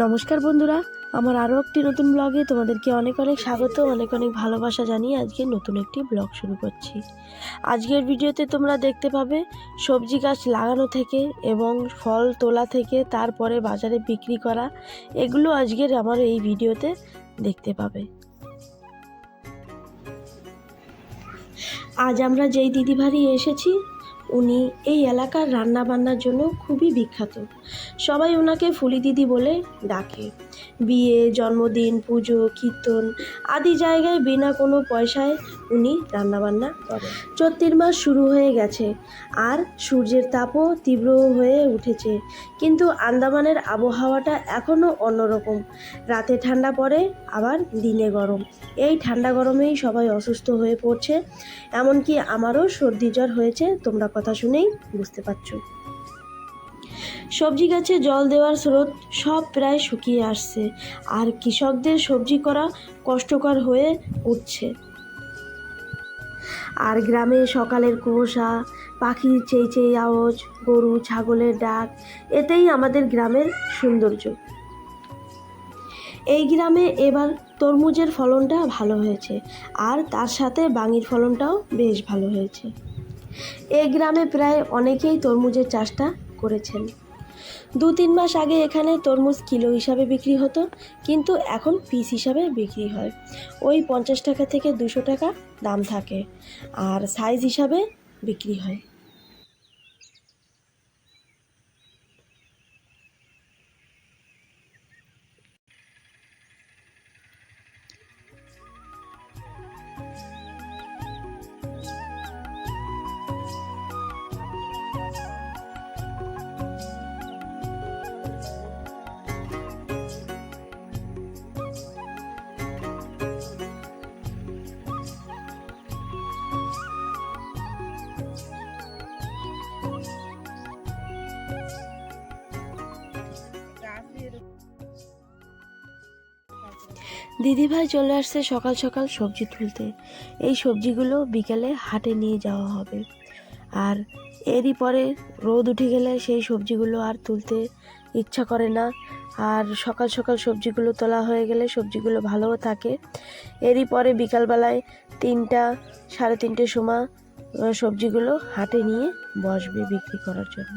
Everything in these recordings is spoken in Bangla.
নমস্কার বন্ধুরা, আমার আরও একটি নতুন ব্লগে তোমাদেরকে অনেক অনেক স্বাগত, অনেক অনেক ভালোবাসা জানিয়ে আজকে নতুন একটি ব্লগ শুরু করছি। আজকের ভিডিওতে তোমরা দেখতে পাবে সবজি গাছ লাগানো থেকে এবং ফল তোলা থেকে, তারপরে বাজারে বিক্রি করা, এগুলো আজকের আমার এই ভিডিওতে দেখতে পাবে। আজ আমরা যেই দিদি বাড়ি এসেছি, উনি এই এলাকার রান্না বান্নার জন্য খুবই বিখ্যাত। সবাই ওনাকে ফুলি দিদি বলে ডাকে। বিয়ে, জন্মদিন, পুজো, কীর্তন আদি জায়গায় বিনা কোনো পয়সায় উনি রান্নাবান্না করেন। চৈত্র মাস শুরু হয়ে গেছে আর সূর্যের তাপও তীব্র হয়ে উঠেছে। কিন্তু আন্দামানের আবহাওয়াটা এখনও অন্যরকম। রাতে ঠান্ডা পড়ে, আবার দিনে গরম। এই ঠান্ডা গরমেই সবাই অসুস্থ হয়ে পড়ছে। এমনকি আমারও সর্দি জ্বর হয়েছে, তোমরা কথা শুনেই বুঝতে পারছ। সবজি গাছে জল দেওয়ার স্রোত সব প্রায় শুকিয়ে আসছে। আর কৃষকদের সবজি করা কষ্টকর হয়ে উঠছে। আর গ্রামে সকালের কুয়াশা, পাখির চেই চেই আওয়াজ, গরু, ছাগলের ডাক, এতেই আমাদের গ্রামের সৌন্দর্য। এই গ্রামে এবার তরমুজের ফলনটা ভালো হয়েছে, আর তার সাথে বাঙির ফলনটাও বেশ ভালো হয়েছে। এই গ্রামে প্রায় অনেকেই তরমুজের চাষটা করেছেন। দু তিন মাস আগে এখানে তরমুজ কিলো হিসাবে বিক্রি হতো, কিন্তু এখন পিস হিসাবে বিক্রি হয়। ওই পঞ্চাশ টাকা থেকে দুশো টাকা দাম থাকে, আর সাইজ হিসাবে বিক্রি হয়। দিদিভাই চলে আসছে সকাল সকাল সবজি তুলতে। এই সবজিগুলো বিকেলে হাটে নিয়ে যাওয়া হবে। আর এরই পরে রোদ উঠে গেলে সেই সবজিগুলো আর তুলতে ইচ্ছা করে না। আর সকাল সকাল সবজিগুলো তোলা হয়ে গেলে সবজিগুলো ভালোও থাকে। এরই পরে বিকালবেলায় তিনটা, সাড়ে তিনটের সময় সবজিগুলো হাটে নিয়ে বসবে বিক্রি করার জন্য।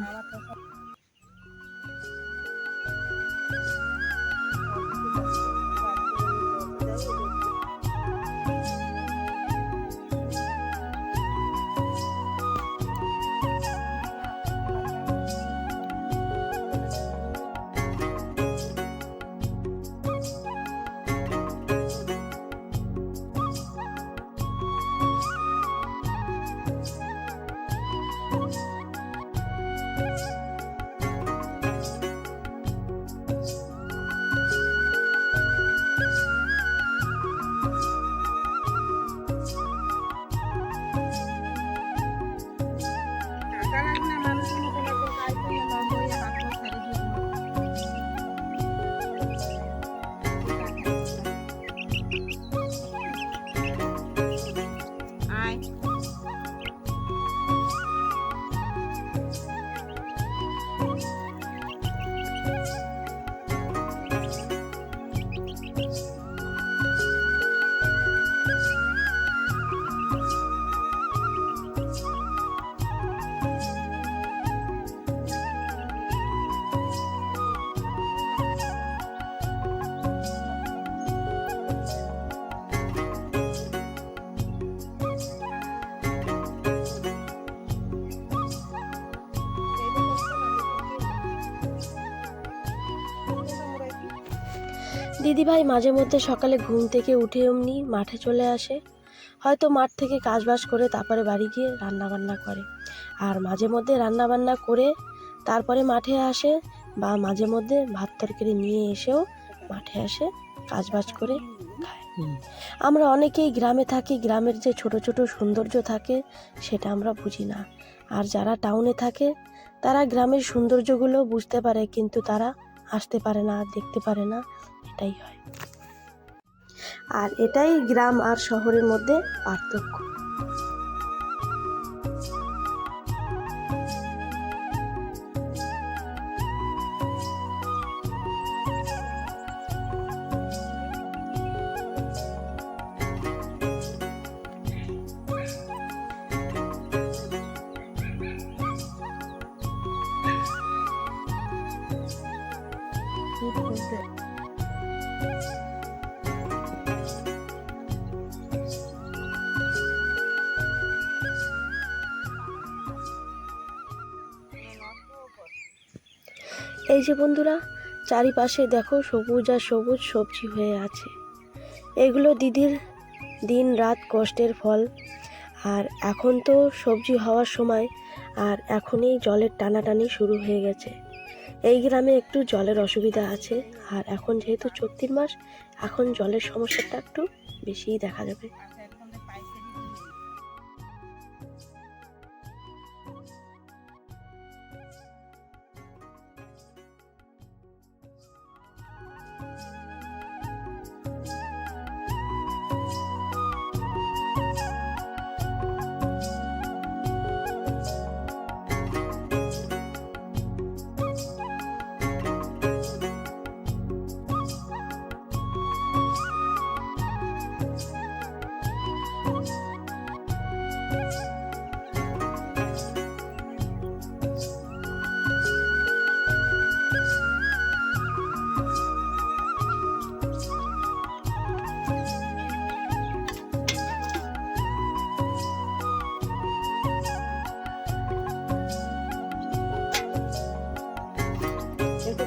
দিদিভাই মাঝে মধ্যে সকালে ঘুম থেকে উঠে এমনি মাঠে চলে আসে। হয়তো মাঠ থেকে কাজবাজ করে তারপরে বাড়ি গিয়ে রান্না বান্না করে। আর মাঝে মধ্যে রান্না বান্না করে তারপরে মাঠে আসে বা মাঝে মধ্যে ভাত তরকারি নিয়ে এসেও মাঠে আসে, কাজবাজ করে আমরা অনেকেই গ্রামে থাকি, গ্রামের যে ছোট ছোট সৌন্দর্য থাকে সেটা আমরা বুঝি না। আর যারা টাউনে থাকে, তারা গ্রামের সৌন্দর্যগুলো বুঝতে পারে কিন্তু তারা আসতে পারে না, দেখতে পারে না। এটাই হয় আর এটাই গ্রাম আর শহরের মধ্যে পার্থক্য Thank you. এই যে বন্ধুরা, চারিপাশে দেখো সবুজ আর সবুজ সবজি হয়ে আছে। এগুলো দিদির দিন রাত কষ্টের ফল। আর এখন তো সবজি হওয়ার সময়, আর এখনই জলের টানাটানি শুরু হয়ে গেছে। এই গ্রামে একটু জলের অসুবিধা আছে, আর এখন যেহেতু চৈত্রির মাস, এখন জলের সমস্যাটা একটু বেশিই দেখা যাবে।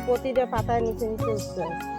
প্রতিটা পাতায় নিচে নিচে উঠতে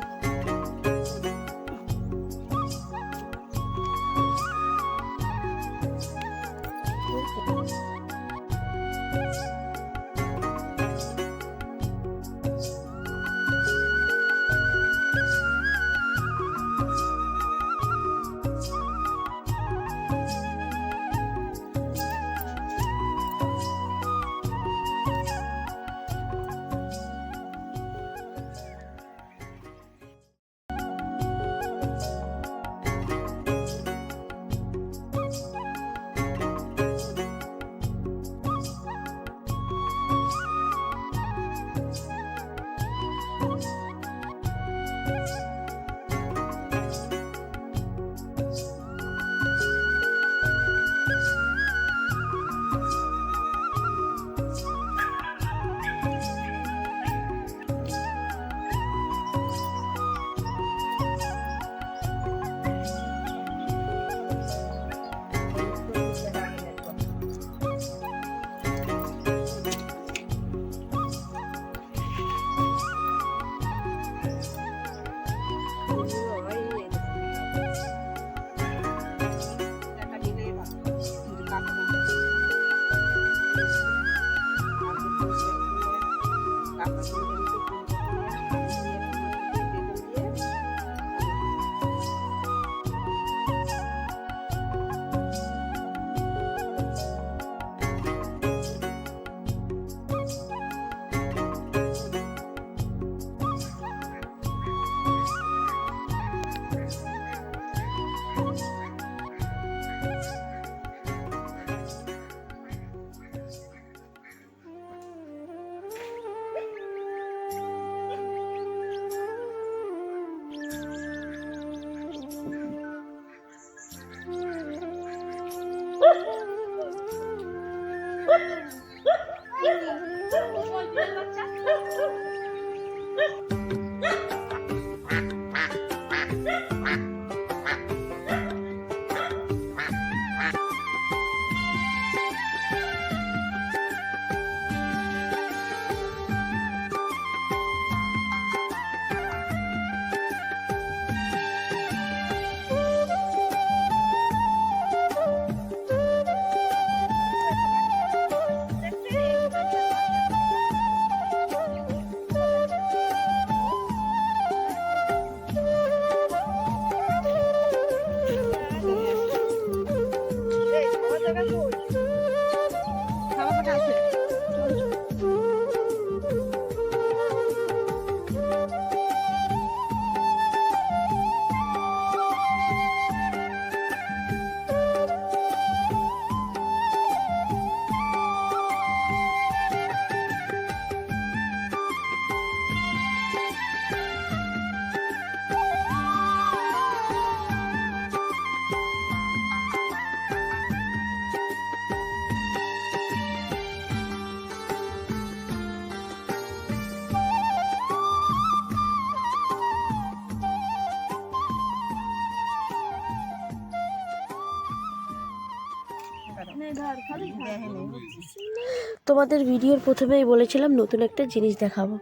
তোমাদের ভিডিওর প্রথমেই বলেছিলাম নতুন একটা জিনিস দেখাবো।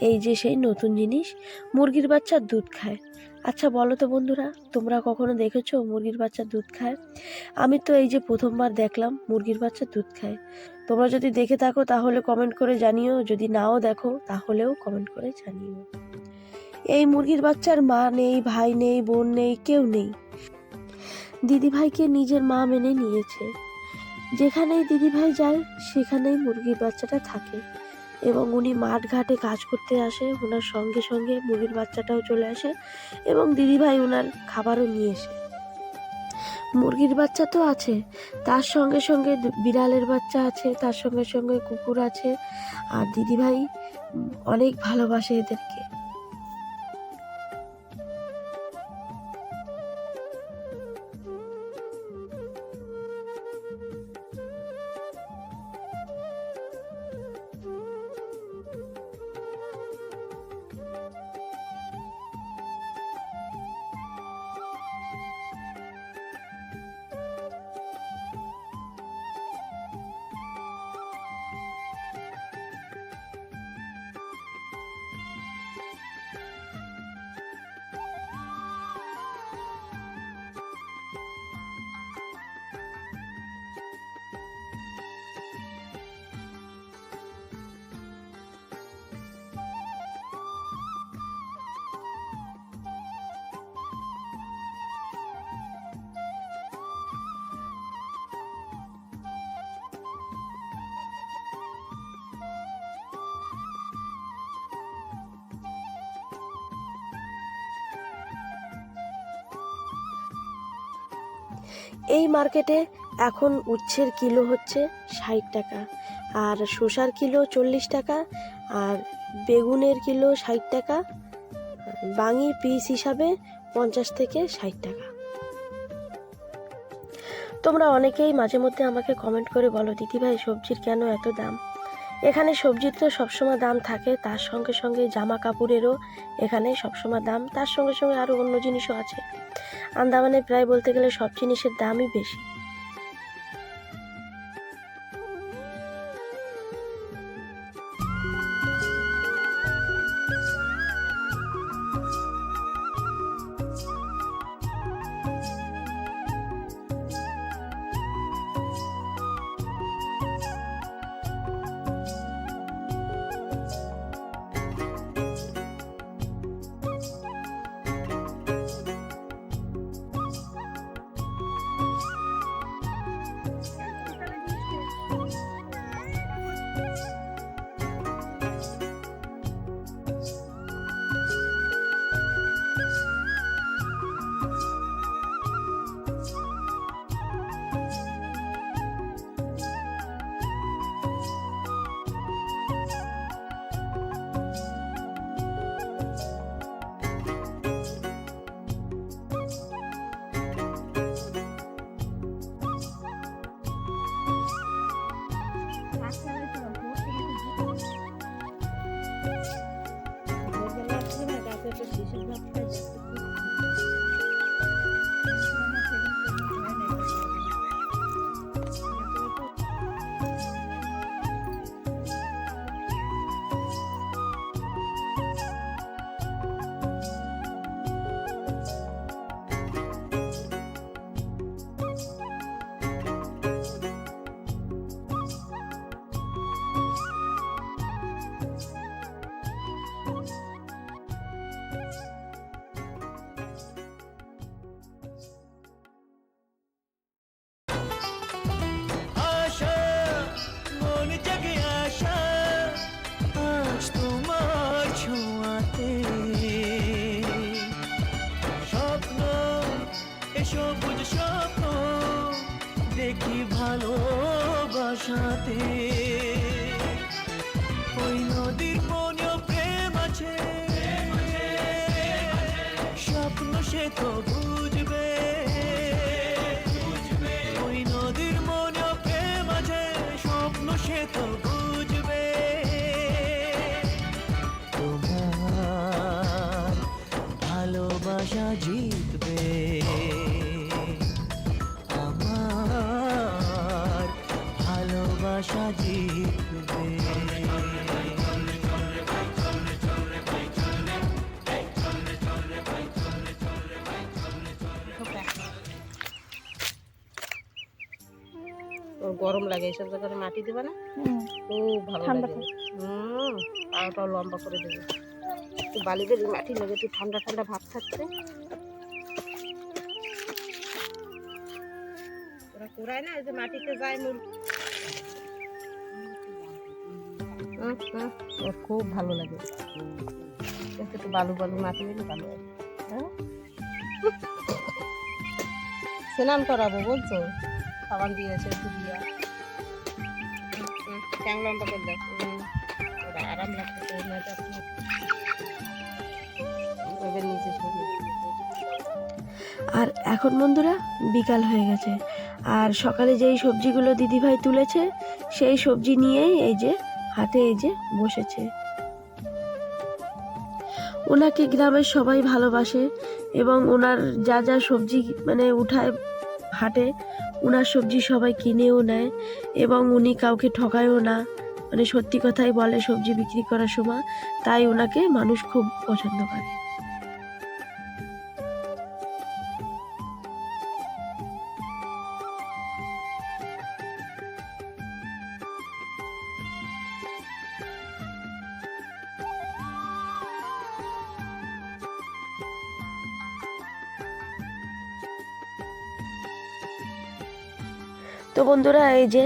এই যে সেই নতুন জিনিস, মুরগির বাচ্চা দুধ খায়। আচ্ছা বলো তো বন্ধুরা, তোমরা কখনো দেখেছ মুরগির বাচ্চা দুধ খায়? আমি তো এই যে প্রথমবার দেখলাম মুরগির বাচ্চা দুধ খায়। তোমরা যদি দেখে থাকো, তাহলে কমেন্ট করে জানিও। যদি নাও দেখো, তাহলেও কমেন্ট করে জানিও। এই মুরগির বাচ্চার মা নেই, ভাই নেই, বোন নেই, কেউ নেই। দিদিভাইকে নিজের মা মেনে নিয়েছে। যেখানেই দিদিভাই যায়, সেখানেই মুরগির বাচ্চাটা থাকে। এবং উনি মাঠ ঘাটে কাজ করতে আসে ওনার সঙ্গে সঙ্গে মুরগির বাচ্চাটাও চলে আসে এবং দিদিভাই ওনার খাবারও নিয়ে এসে মুরগির বাচ্চা তো আছে, তার সঙ্গে সঙ্গে বিড়ালের বাচ্চা আছে, তার সঙ্গে সঙ্গে কুকুর আছে। আর দিদিভাই অনেক ভালোবাসে এদেরকে। এই মার্কেটে এখন উচ্ছের কিলো হচ্ছে ষাট টাকা, আর শসার কিলো চল্লিশ টাকা, আর বেগুনের কিলো ষাট টাকা বাঙি পিস হিসাবে পঞ্চাশ থেকে ষাট টাকা। তোমরা অনেকেই মাঝে মধ্যে আমাকে কমেন্ট করে বলো, দিদিভাই, সবজির কেন এত দাম? এখানে সবজির তো সবসময় দাম থাকে, তার সঙ্গে সঙ্গে জামা কাপড়েরও এখানে সবসময় দাম, তার সঙ্গে সঙ্গে আরও অন্য জিনিসও আছে। আন্দামানে প্রায় বলতে গেলে সব জিনিসের দামই বেশি। 这其实要 ভালোবাসাতে ওই নদীর মনেও প্রেম আছে। স্বপ্ন সে তো বুঝবে। ওই নদীর মনেও প্রেম আছে। স্বপ্ন সে তো গরম লাগে এইসব জায়গায় মাটি দেবে না? খুব ভালো লাগে। হুম পাওটাও লম্বা করে দেবে। একটু বালি বালি মাটি লাগে একটু ঠান্ডা ঠান্ডা ভাব থাকছে। ওরা কুড়ায় না ওই যে মাটিতে যায় মূল। ওর খুব ভালো লাগে। একটু বালু বালু মাটি হলে ভালো হ্যাঁ? স্নান করাবো বলছো? সাবান দিয়েছে একটু দিয়া। আরাম লাগতেছে আর এখন বন্ধুরা, বিকাল হয়ে গেছে। আর সকালে যেই সবজিগুলো দিদিভাই তুলেছে, সেই সবজি নিয়েই এই যে, হাতে এই যে বসেছে। ওনাকে গ্রামের সবাই ভালোবাসে এবং ওনার যা যা সবজি মানে উঠায় হাটে ওনার সবজি সবাই কিনেও নেয় এবং উনি কাউকে ঠকায়ও না। মানে সত্যি কথাই বলে সবজি বিক্রি করার সময়, তাই ওনাকে মানুষ খুব পছন্দ করে। বন্ধুরা, এই যে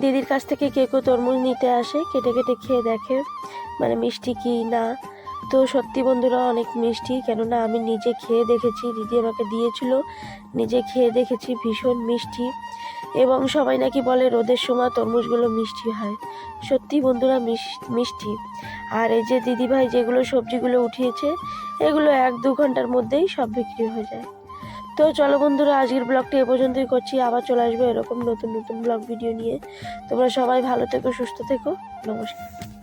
দিদির কাছ থেকে কে কেউ তরমুজ নিতে আসে, কেটে কেটে খেয়ে দেখে মানে মিষ্টি কি না। তো সত্যি বন্ধুরা, অনেক মিষ্টি, কেননা আমি নিজে খেয়ে দেখেছি, দিদি আমাকে দিয়েছিল, নিজে খেয়ে দেখেছি, ভীষণ মিষ্টি। এবং সবাই নাকি বলে, রোদের সময় তরমুজগুলো মিষ্টি হয়। সত্যি বন্ধুরা মিষ্টি। আর এই যে দিদিভাই যেগুলো সবজিগুলো উঠিয়েছে, এগুলো এক দু ঘণ্টার মধ্যেই সব বিক্রি হয়ে যায়। তো চলো বন্ধুরা, আজকের ব্লগটি এ পর্যন্তই করছি। আবার চলে আসব এরকম নতুন নতুন ব্লগ ভিডিও নিয়ে। তোমরা সবাই ভালো থেকো, সুস্থ থেকো। নমস্কার।